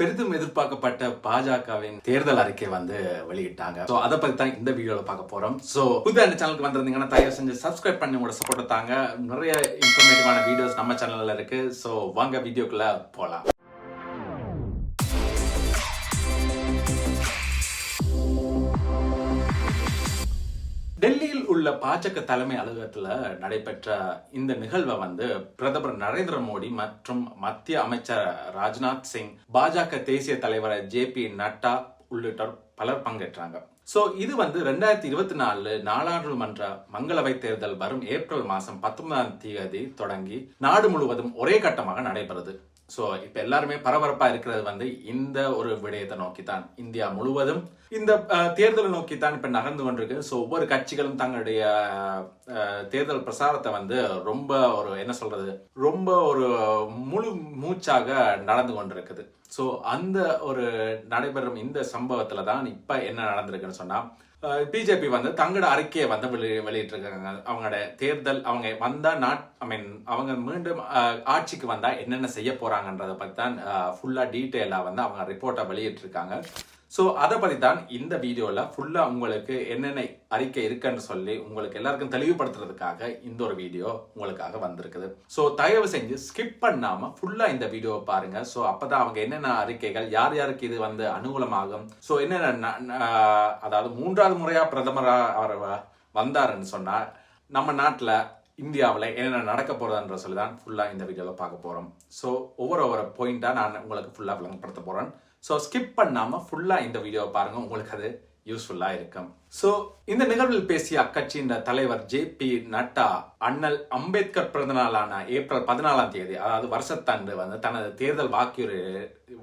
பெரிதும் எதிர்பார்க்கப்பட்ட பாஜகவின் தேர்தல் அறிக்கை வந்து வெளியிட்டாங்க. சோ அதை பத்தி தான் இந்த வீடியோவில் பார்க்க போறோம். சோ புது அந்த சேனலுக்கு வந்திருந்தீங்கன்னா தயவு செஞ்சு சப்ஸ்கிரைப் பண்ணி உங்களோட சப்போர்ட் தாங்க. நிறைய இன்ஃபர்மேட்டிவான வீடியோஸ் நம்ம சேனலில் இருக்கு. சோ வாங்க வீடியோக்குள்ள போகலாம் டெல்லியில் உள்ள பாஜக தலைமை அலுவலகத்துல நடைபெற்ற இந்த நிகழ்வை வந்து பிரதமர் நரேந்திர மோடி மற்றும் மத்திய அமைச்சர் ராஜ்நாத் சிங் பாஜக தேசிய தலைவர் ஜே பி நட்டா உள்ளிட்டோர் பலர் பங்கேற்றாங்க. சோ இது வந்து ரெண்டாயிரத்தி இருபத்தி நாலு நாடாளுமன்ற மங்களவை தேர்தல் வரும் ஏப்ரல் மாதம் பத்தொன்பதாம் தேதி தொடங்கி நாடு முழுவதும் ஒரே கட்டமாக நடைபெறுது. ஸோ இப்போ எல்லாருமே பரபரப்பா இருக்கிறது வந்து இந்த ஒரு விடயத்தை நோக்கி தான் இந்தியா முழுவதும். இந்த தேர்தலை நோக்கி தான் இப்போ நகர்ந்து கொண்டிருக்கு. ஸோ ஒவ்வொரு கட்சிகளும் தங்களுடைய அஹ், தேர்தல் பிரசாரத்தை வந்து ரொம்ப ஒரு என்ன சொல்றது ரொம்ப ஒரு முழு மூச்சாக நடந்து கொண்டிருக்குது. சோ அந்த ஒரு நடைபெறும் இந்த சம்பவத்துல தான் இப்ப என்ன நடந்திருக்குன்னு சொன்னா பிஜேபி வந்து தங்களோட அறிக்கையை வந்து வெளி வெளியிட்டிருக்காங்க. அவங்களோட தேர்தல் அவங்க வந்தா நாட் ஐ மீன் அவங்க மீண்டும் அஹ், ஆட்சிக்கு வந்தா என்னென்ன செய்ய போகிறாங்கன்றதை பற்றி தான் ஃபுல்லாக டீட்டெயிலாக வந்து அவங்க ரிப்போர்ட்டை வெளியிட்டிருக்காங்க. ஸோ அதை பற்றி தான் இந்த வீடியோவில் ஃபுல்லாக உங்களுக்கு என்னென்ன அறிக்கை இருக்குன்னு சொல்லி உங்களுக்கு எல்லாருக்கும் தெளிவுபடுத்துறதுக்காக இந்த ஒரு வீடியோ உங்களுக்காக வந்திருக்குது. ஸோ தயவு செஞ்சு ஸ்கிப் பண்ணாமல் ஃபுல்லாக இந்த வீடியோவை பாருங்கள் ஸோ அப்போ தான் அவங்க என்னென்ன அறிக்கைகள் யார் யாருக்கு இது வந்து அனுகூலமாகும்? ஸோ என்னென்ன அதாவது மூன்றாவது முறையாக பிரதமராக அவர் வ- வந்தாருன்னு சொன்னால் நம்ம நாட்டில் இந்தியாவில் என்னென்ன நடக்க போகிறதுன்ற சொல்லி தான் ஃபுல்லாக இந்த வீடியோவில் பார்க்க போகிறோம் ஸோ ஒவ்வொரு ஒவ்வொரு பாயிண்ட்டாக நான் உங்களுக்கு ஃபுல்லாக விளங்கப்படுத்த போகிறேன் ஸோ ஸ்கிப் பண்ணாமல் ஃபுல்லாக இந்த வீடியோவை பாருங்கள் உங்களுக்கு அது யூஸ்ஃபுல்லாக இருக்கும். ஸோ இந்த நிகழ்வில் பேசிய அக்கட்சியின் தலைவர் ஜே பி நட்டா அண்ணல் அம்பேத்கர் பிறந்த நாளான ஏப்ரல் பதினாலாம் தேதி அதாவது வருஷத்தன்று வந்து தனது தேர்தல் வாக்குறுதி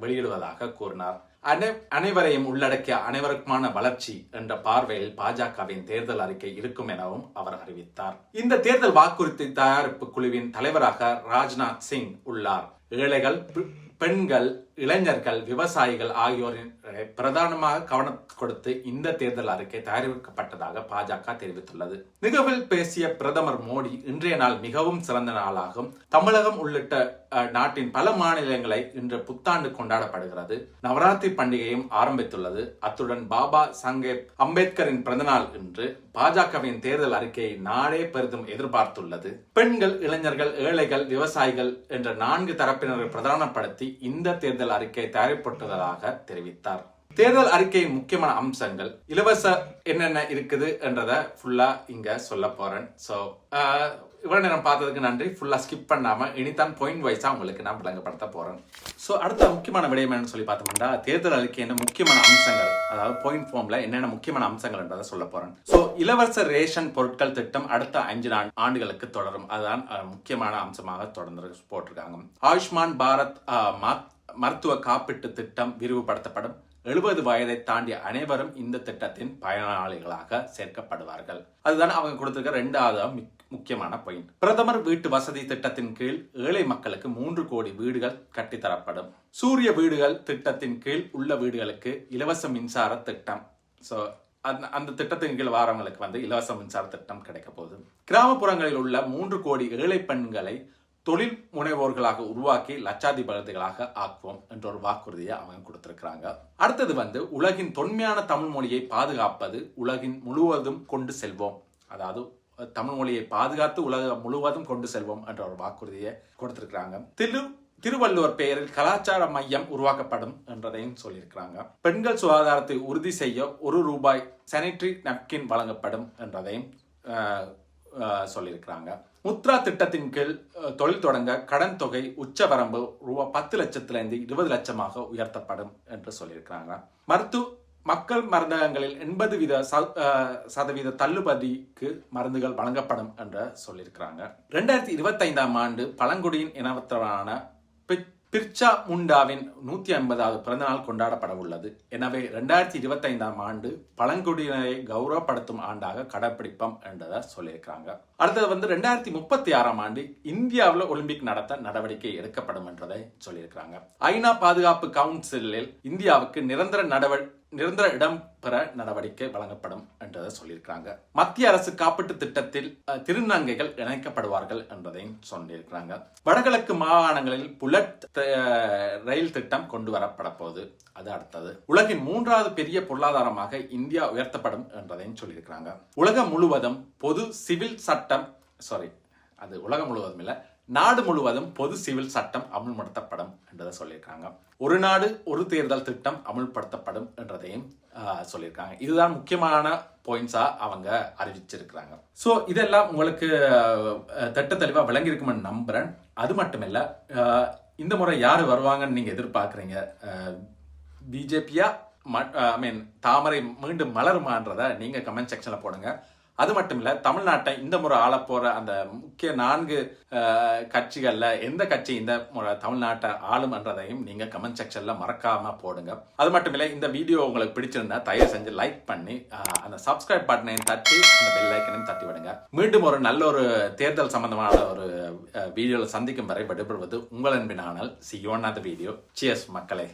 வெளியிடுவதாக கூறினார். அனை அனைவரையும் உள்ளடக்கிய அனைவருக்குமான வளர்ச்சி என்ற பார்வையில் பாஜகவின் தேர்தல் அறிக்கை இருக்கும் எனவும் அவர் அறிவித்தார். இந்த தேர்தல் வாக்குறுதி தயாரிப்பு குழுவின் தலைவராக ராஜ்நாத் சிங் உள்ளார். ஏழைகள் பெண்கள் இளைஞர்கள் விவசாயிகள் ஆகியோரின் பிரதானமாக கவனம் கொடுத்து இந்த தேர்தல் அறிக்கை தயாரிக்கப்பட்டதாக பாஜக தெரிவித்துள்ளது. நிகழ்வில் பேசிய பிரதமர் மோடி இன்றைய நாள் மிகவும் சிறந்த நாளாகும். தமிழகம் உள்ளிட்ட நாட்டின் பல மாநிலங்களை இன்று புத்தாண்டு கொண்டாடப்படுகிறது. நவராத்திரி பண்டிகையும் ஆரம்பித்துள்ளது. அத்துடன் பாபா சங்கேப் அம்பேத்கரின் பிறந்தநாள் இன்று பாஜகவின் தேர்தல் அறிக்கையை நாடே பெரிதும் எதிர்பார்த்துள்ளது. பெண்கள் இளைஞர்கள் ஏழைகள் விவசாயிகள் என்ற நான்கு தரப்பினரை பிரதானப்படுத்தி இந்த தேர்தல் அறிக்கை தயாரிப்பட்டுள்ளதாக தெரிவித்தார். தேர்தல் அறிக்கையின் முக்கியமான அம்சங்கள் இலவச என்னென்ன இருக்குது என்றத ஃபுல்லா இங்க சொல்ல போறேன். சோ இவ்வளவு நேரம் பார்த்ததுக்கு நன்றி. ஃபுல்லா ஸ்கிப் பண்ணாம இனிதான் பாயிண்ட் வைஸா உங்களுக்கு நான் விளங்கப்படுத்த போறேன். சோ அடுத்த முக்கியமான விடயம் என்னன்னு சொல்லி பார்த்தோம்னா தேர்தல் அறிக்கையின் முக்கியமான அம்சங்கள்? அதாவது பாயிண்ட் ஃபார்ம்ல என்னென்ன முக்கியமான அம்சங்கள்ன்றதை சொல்ல போறேன். சோ இலவச ரேஷன் பொருட்கள் திட்டம் அடுத்த அஞ்சு ஆண்டுகளுக்கு தொடரும். அதுதான் முக்கியமான அம்சமாக தொடர்ந்து போட்டிருக்காங்க. ஆயுஷ்மான் பாரத் மருத்துவ காப்பீட்டு திட்டம் விரிவுபடுத்தப்படும். எழுபது வயதை தாண்டிய அனைவரும் இந்த திட்டத்தின் பயனாளிகளாக சேர்க்கப்படுவார்கள். அதுதான் அவங்க கொடுத்திருக்க ரெண்டாவது முக்கியமான பாயிண்ட் பிரதமர் வீட்டு வசதி திட்டத்தின் கீழ் ஏழை மக்களுக்கு மூன்று கோடி வீடுகள் கட்டித்தரப்படும். சூரிய வீடுகள் திட்டத்தின் கீழ் உள்ள வீடுகளுக்கு இலவச மின்சார திட்டம். சோ அந்த அந்த திட்டத்தின் கீழ் வாரவங்களுக்கு வந்து இலவச மின்சார திட்டம் கிடைக்க போகுது. கிராமப்புறங்களில் உள்ள மூன்று கோடி ஏழை பெண்களை தொழில் முனைவோர்களாக உருவாக்கி லட்சாதிபதிகளாக ஆக்குவோம் என்ற ஒரு வாக்குறுதியை அவங்க கொடுத்திருக்கிறாங்க. அடுத்தது வந்து உலகின் தொன்மையான தமிழ் மொழியை பாதுகாப்பது உலகின் முழுவதும் கொண்டு செல்வோம். அதாவது தமிழ் மொழியை பாதுகாத்து உலகம் முழுவதும் கொண்டு செல்வோம் என்ற ஒரு வாக்குறுதியை கொடுத்திருக்கிறாங்க. திரு திருவள்ளுவர் பெயரில் கலாச்சார மையம் உருவாக்கப்படும் என்றதையும் சொல்லியிருக்கிறாங்க. பெண்கள் சுகாதாரத்தை உறுதி செய்ய ஒரு ரூபாய் சானிட்டரி நப்கின் வழங்கப்படும் என்றதையும் சொல்லியிருக்கிறாங்க. முத்ரா திட்டத்தின் கீழ் தொழில் தொடங்க கடன் தொகை உச்ச வரம்பு ரூபா பத்து லட்சத்திலிருந்து இருபது லட்சமாக உயர்த்தப்படும் என்று சொல்லியிருக்கிறாங்க. மருத்துவ மக்கள் மருந்தகங்களில் எண்பது வீத சதவீத தள்ளுபடிக்கு மருந்துகள் வழங்கப்படும் என்று சொல்லியிருக்கிறாங்க. ரெண்டாயிரத்தி இருபத்தைந்தாம் ஆண்டு பழங்குடியின் இனத்தவரான பி- பிர்ச்சா முண்டாவின் நூத்தி ஐம்பதாவது பிறந்தநாள் கொண்டாடப்பட உள்ளது. எனவே ரெண்டாயிரத்தி இருபத்தைந்தாம் ஆண்டு பழங்குடியினரை கௌரவப்படுத்தும் ஆண்டாக கடைப்பிடிப்போம் என்றதை சொல்லியிருக்கிறாங்க. அடுத்தது வந்து ரெண்டாயிரத்தி முப்பத்தி ஆறாம் ஆண்டு இந்தியாவில் ஒலிம்பிக் நடத்த நடவடிக்கை எடுக்கப்படும் என்றதை சொல்லியிருக்கிறாங்க. ஐநா பாதுகாப்பு கவுன்சிலில் இந்தியாவுக்கு நிரந்தர நடவடிக்கை நிரந்தர இடம் பெற நடவடிக்கை வழங்கப்படும் என்றதை சொல்லியிருக்கிறாங்க. மத்திய அரசு காப்பீட்டு திட்டத்தில் திருநங்கைகள் இணைக்கப்படுவார்கள் என்றதையும் சொல்லியிருக்கிறாங்க. வடகிழக்கு மாகாணங்களில் புலட் ரயில் திட்டம் கொண்டு வரப்பட போகுது. அது அடுத்தது. உலகின் மூன்றாவது பெரிய பொருளாதாரமாக இந்தியா உயர்த்தப்படும் என்றதையும் சொல்லியிருக்கிறாங்க. உலகம் முழுவதும் பொது சிவில் சட்டம் சாரி அது உலகம் முழுவதும் இல்லை நாடு முழுவதும் பொது சிவில் சட்டம் அமுல்படுத்தப்படும் என்றதை சொல்லியிருக்காங்க. ஒரு நாடு ஒரு தேர்தல் திட்டம் அமுல்படுத்தப்படும் என்றதையும் சொல்லியிருக்காங்க. இதுதான் முக்கியமான பாயிண்ட்ஸாக அவங்க அறிவிச்சிருக்கிறாங்க. ஸோ இதெல்லாம் உங்களுக்கு திட்ட தெளிவாக விளங்கியிருக்குமென்னு நம்புறேன். அது மட்டும் இந்த முறை யார் வருவாங்கன்னு நீங்கள் எதிர்பார்க்குறீங்க? பிஜேபியா ஐ மீன் தாமரை மீண்டும் மலருமான்றதை நீங்கள் கமெண்ட் செக்ஷனில் போடுங்க. அது மட்டும் இல்லை தமிழ்நாட்டை இந்த முறை ஆள போகிற அந்த முக்கிய நான்கு கட்சிகளில் எந்த கட்சி இந்த முறை தமிழ்நாட்டை ஆளும்ன்றதையும் நீங்கள் கமெண்ட் செக்ஷனில் மறக்காமல் போடுங்க. அது மட்டும் இல்லை இந்த வீடியோ உங்களுக்கு பிடிச்சிருந்தா தயவு செஞ்சு லைக் பண்ணி அந்த சப்ஸ்கிரைப் பட்டனையும் தட்டி அந்த பெல் ஐக்கனையும் தட்டி விடுங்க. மீண்டும் ஒரு நல்ல ஒரு தேர்தல் சம்பந்தமான ஒரு வீடியோவில் சந்திக்கும் வரை விடுபடுவது உங்கள் அன்பினானால் சி யோன் வீடியோ சியர்ஸ் மக்களே.